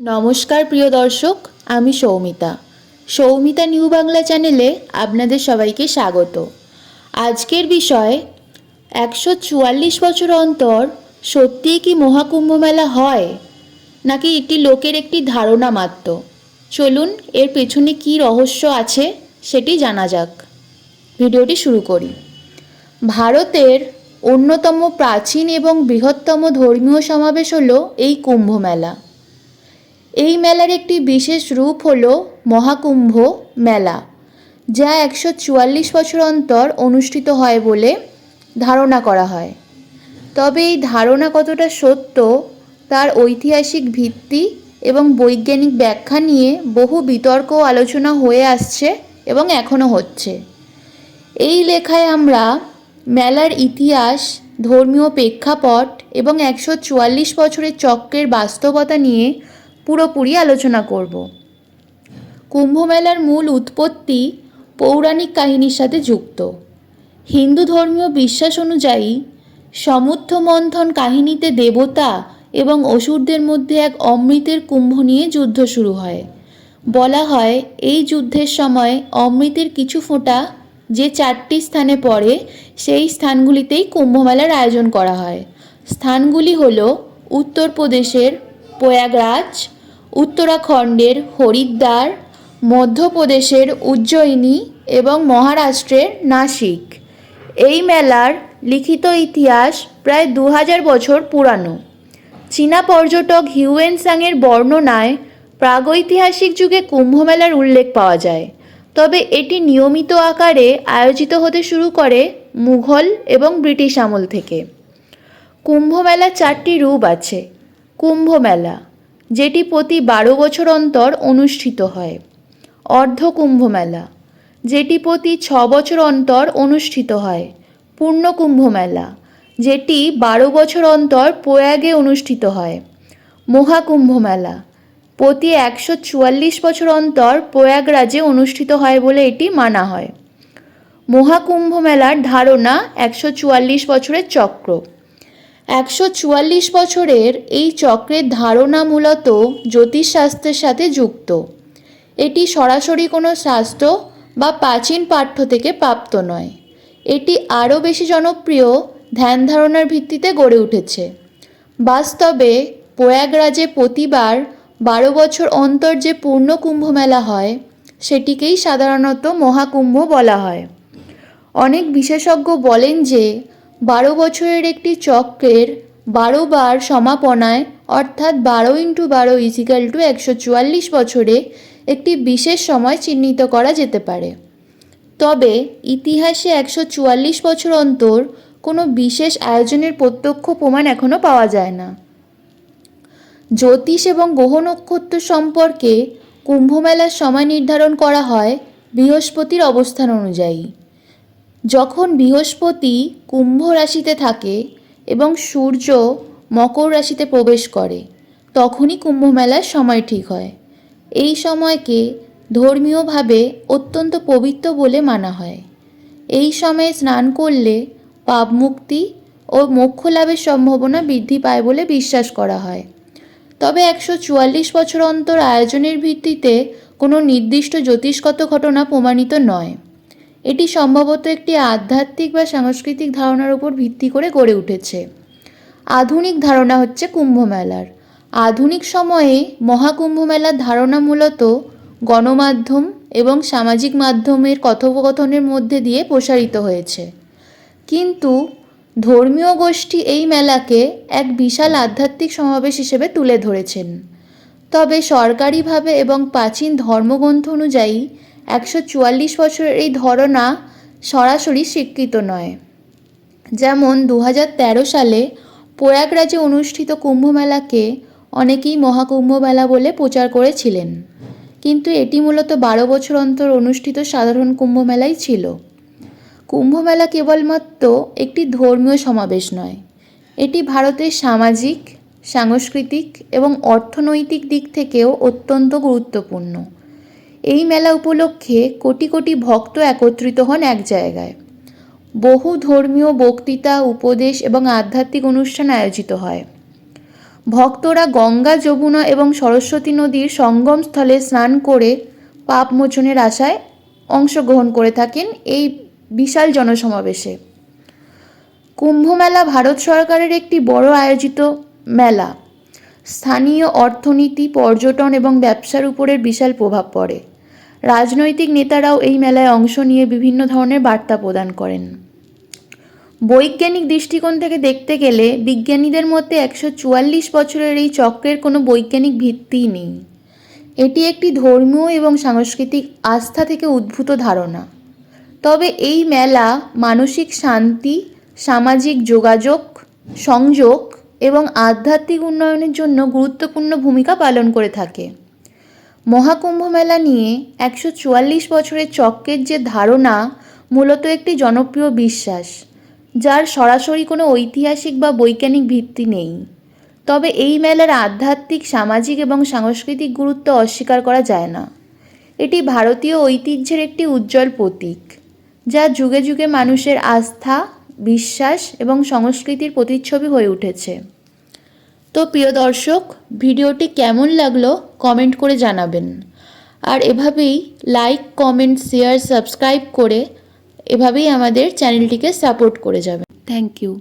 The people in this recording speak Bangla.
নমস্কার প্রিয় দর্শক, আমি সৌমিতা। সৌমিতা নিউ বাংলা চ্যানেলে আপনাদের সবাইকে স্বাগত। আজকের বিষয়, একশো চুয়াল্লিশ বছর অন্তর সত্যিই কি মহাকুম্ভ মেলা হয়, নাকি একটি লোকের একটি ধারণা মাত্র? চলুন, এর পেছনে কী রহস্য আছে সেটি জানা যাক। ভিডিওটি শুরু করি। ভারতের অন্যতম প্রাচীন এবং বৃহত্তম ধর্মীয় সমাবেশ হলো এই কুম্ভ মেলা। এই মেলার একটি বিশেষ রূপ হল মহাকুম্ভ মেলা, যা একশো চুয়াল্লিশ বছর অন্তর অনুষ্ঠিত হয় বলে ধারণা করা হয়। তবে এই ধারণা কতটা সত্য, তার ঐতিহাসিক ভিত্তি এবং বৈজ্ঞানিক ব্যাখ্যা নিয়ে বহু বিতর্ক আলোচনা হয়ে আসছে এবং এখনও হচ্ছে। এই লেখায় আমরা মেলার ইতিহাস, ধর্মীয় প্রেক্ষাপট এবং একশো চুয়াল্লিশ বছরের চক্রের বাস্তবতা নিয়ে পুরোপুরি আলোচনা করব। কুম্ভমেলার মূল উৎপত্তি পৌরাণিক কাহিনীর সাথে যুক্ত। হিন্দু ধর্মীয় বিশ্বাস অনুযায়ী সমুদ্র মন্থন কাহিনীতে দেবতা এবং অসুরদের মধ্যে এক অমৃতের কুম্ভ নিয়ে যুদ্ধ শুরু হয়। বলা হয়, এই যুদ্ধের সময় অমৃতের কিছু ফোঁটা যে চারটি স্থানে পড়ে, সেই স্থানগুলিতেই কুম্ভমেলার আয়োজন করা হয়। স্থানগুলি হল উত্তরপ্রদেশের প্রয়াগরাজ, উত্তরাখণ্ডের হরিদ্বার, মধ্যপ্রদেশের উজ্জয়িনী এবং মহারাষ্ট্রের নাসিক। এই মেলার লিখিত ইতিহাস প্রায় দু হাজার বছর পুরানো। চীনা পর্যটক হিউয়েন সাংয়ের বর্ণনায় প্রাগৈতিহাসিক যুগে কুম্ভমেলার উল্লেখ পাওয়া যায়। তবে এটি নিয়মিত আকারে আয়োজিত হতে শুরু করে মুঘল এবং ব্রিটিশ আমল থেকে। কুম্ভমেলার চারটি রূপ আছে। কুম্ভ মেলা যেটি প্রতি বারো বছর অন্তর অনুষ্ঠিত হয়। অর্ধ কুম্ভ মেলা যেটি প্রতি ছ বছর অন্তর অনুষ্ঠিত হয়। পূর্ণ কুম্ভ মেলা যেটি বারো বছর অন্তর প্রয়াগে অনুষ্ঠিত হয়। মহাকুম্ভ মেলা প্রতি একশো চুয়াল্লিশ বছর অন্তর প্রয়াগরাজে অনুষ্ঠিত হয় বলে এটি মানা হয়। মহাকুম্ভ মেলার ধারণা একশো চুয়াল্লিশ বছরের চক্র। একশো চুয়াল্লিশ বছরের এই চক্রের ধারণা মূলত জ্যোতিষশাস্ত্রের সাথে যুক্ত। এটি সরাসরি কোনো শাস্ত্র বা প্রাচীন পাঠ্য থেকে প্রাপ্ত নয়। এটি আরও বেশি জনপ্রিয় ধ্যান ধারণার ভিত্তিতে গড়ে উঠেছে। বাস্তবে প্রয়াগরাজে প্রতিবার বারো বছর অন্তর যে পূর্ণ কুম্ভ মেলা হয়, সেটিকেই সাধারণত মহাকুম্ভ বলা হয়। অনেক বিশেষজ্ঞ বলেন যে বারো বছরের একটি চক্রের বারো বার সমাপনায়, অর্থাৎ বারো ইন্টু বারো ইজিক্যাল টু একশো চুয়াল্লিশ বছরে একটি বিশেষ সময় চিহ্নিত করা যেতে পারে। তবে ইতিহাসে একশো চুয়াল্লিশ বছর অন্তর কোনো বিশেষ আয়োজনের প্রত্যক্ষ প্রমাণ এখনও পাওয়া যায় না। জ্যোতিষ এবং গ্রহ নক্ষত্র সম্পর্কে কুম্ভমেলার সময় নির্ধারণ করা হয় বৃহস্পতির অবস্থান অনুযায়ী। যখন বৃহস্পতি কুম্ভ রাশিতে থাকে এবং সূর্য মকর রাশিতে প্রবেশ করে, তখনই কুম্ভ মেলার সময় ঠিক হয়। এই সময়কে ধর্মীয়ভাবে অত্যন্ত পবিত্র বলে মানা হয়। এই সময়ে স্নান করলে পাপমুক্তি ও মোক্ষ লাভের সম্ভাবনা বৃদ্ধি পায় বলে বিশ্বাস করা হয়। তবে একশো চুয়াল্লিশ বছর অন্তর আয়োজনের ভিত্তিতে কোনো নির্দিষ্ট জ্যোতিষগত ঘটনা প্রমাণিত নয়। এটি সম্ভবত একটি আধ্যাত্মিক বা সাংস্কৃতিক ধারণার উপর ভিত্তি করে গড়ে উঠেছে। আধুনিক ধারণা হচ্ছে কুম্ভ মেলার আধুনিক সময়ে মহাকুম্ভ মেলার ধারণা মূলত গণমাধ্যম এবং সামাজিক মাধ্যমের কথোপকথনের মধ্যে দিয়ে প্রসারিত হয়েছে। কিন্তু ধর্মীয় গোষ্ঠী এই মেলাকে এক বিশাল আধ্যাত্মিক সমাবেশ হিসেবে তুলে ধরেছেন। তবে সরকারিভাবে এবং প্রাচীন ধর্মগ্রন্থ অনুযায়ী একশো চুয়াল্লিশ বছরের এই ধারণা সরাসরি স্বীকৃত নয়। যেমন দু সালে প্রয়াগরাজে অনুষ্ঠিত কুম্ভমেলাকে অনেকেই মহাকুম্ভ মেলা বলে প্রচার করেছিলেন। কিন্তু এটি মূলত বারো বছর অন্তর অনুষ্ঠিত সাধারণ কুম্ভমেলাই ছিল। কুম্ভমেলা কেবলমাত্র একটি ধর্মীয় সমাবেশ নয়, এটি ভারতের সামাজিক, সাংস্কৃতিক এবং অর্থনৈতিক দিক থেকেও অত্যন্ত গুরুত্বপূর্ণ। এই মেলা উপলক্ষে কোটি কোটি ভক্ত একত্রিত হন এক জায়গায়। বহু ধর্মীয় বক্তৃতা, উপদেশ এবং আধ্যাত্মিক অনুষ্ঠান আয়োজিত হয়। ভক্তরা গঙ্গা, যমুনা এবং সরস্বতী নদীর সঙ্গমস্থলে স্নান করে পাপ মোচনের আশায় অংশগ্রহণ করে থাকেন এই বিশাল জনসমাবেশে। কুম্ভমেলা ভারত সরকারের একটি বড় আয়োজিত মেলা। স্থানীয় অর্থনীতি, পর্যটন এবং ব্যবসার উপরের বিশাল প্রভাব পড়ে। রাজনৈতিক নেতারাও এই মেলায় অংশ নিয়ে বিভিন্ন ধরনের বার্তা প্রদান করেন। বৈজ্ঞানিক দৃষ্টিকোণ থেকে দেখতে গেলে বিজ্ঞানীদের মধ্যে একশো চুয়াল্লিশ বছরের এই চক্রের কোনো বৈজ্ঞানিক ভিত্তিই নেই। এটি একটি ধর্মীয় এবং সাংস্কৃতিক আস্থা থেকে উদ্ভূত ধারণা। তবে এই মেলা মানসিক শান্তি, সামাজিক যোগাযোগ, সংযোগ এবং আধ্যাত্মিক উন্নয়নের জন্য গুরুত্বপূর্ণ ভূমিকা পালন করে থাকে। মহাকুম্ভ মেলা নিয়ে একশো চুয়াল্লিশ বছরের চক্রের যে ধারণা মূলত একটি জনপ্রিয় বিশ্বাস, যার সরাসরি কোনো ঐতিহাসিক বা বৈজ্ঞানিক ভিত্তি নেই। তবে এই মেলার আধ্যাত্মিক, সামাজিক এবং সাংস্কৃতিক গুরুত্ব অস্বীকার করা যায় না। এটি ভারতীয় ঐতিহ্যের একটি উজ্জ্বল প্রতীক, যা যুগে যুগে মানুষের আস্থা, বিশ্বাস এবং সংস্কৃতির প্রতিচ্ছবি হয়ে উঠেছে। তো প্রিয় দর্শক, ভিডিওটি কেমন লাগল কমেন্ট করে জানাবেন। আর এভাবেই লাইক কমেন্ট শেয়ার সাবস্ক্রাইব করে এভাবেই আমাদের চ্যানেলটিকে সাপোর্ট করে যাবেন। Thank you